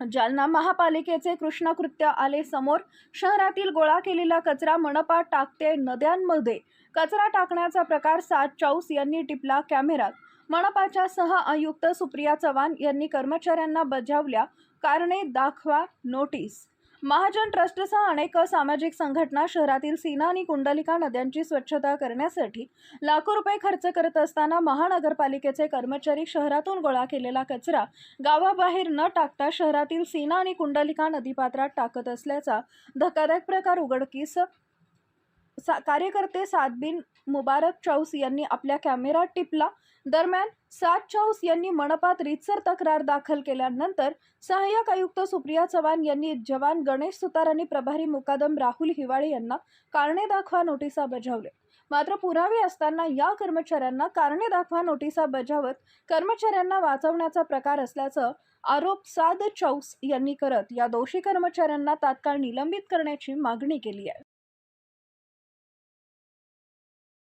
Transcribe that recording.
जालना महापालिकेचे कृष्णकृत्य आले समोर. शहरातील गोळा केलेला कचरा मनपा टाकते नद्यांमध्ये. कचरा टाकण्याचा प्रकार सात चौस यांनी टिपला कॅमेरात मनपाच्या सह आयुक्त सुप्रिया चव्हाण यांनी कर्मचाऱ्यांना बजावल्या. कारणे दाखवा नोटीस महाजन ट्रस्टसह अनेक सामाजिक संघटना शहरातील सीना आणि कुंडलिका नद्यांची स्वच्छता करण्यासाठी लाखो रुपये खर्च करत असताना महानगरपालिकेचे कर्मचारी शहरातून गोळा केलेला कचरा गावाबाहेर न टाकता शहरातील सीना आणि कुंडलिका नदीपात्रात टाकत असल्याचा धक्कादायक प्रकार उघडकीस सा कार्यकर्ते सादबिन मुबारक चौस यांनी आपल्या कॅमेरा टिपला. दरम्यान सात चौस यांनी मनपात रीतसर तक्रार दाखल केल्यानंतर सहाय्यक आयुक्त सुप्रिया चव्हाण यांनी जवान गणेश सुतार आणि प्रभारी मुकादम राहुल हिवाळे यांना कारणे दाखवा नोटिसा बजावले मात्र पुरावे असताना या कर्मचाऱ्यांना कारणे दाखवा नोटिसा बजावत कर्मचाऱ्यांना वाचवण्याचा प्रकार असल्याचं आरोप साद चौस यांनी करत या दोषी कर्मचाऱ्यांना तात्काळ निलंबित करण्याची मागणी केली आहे.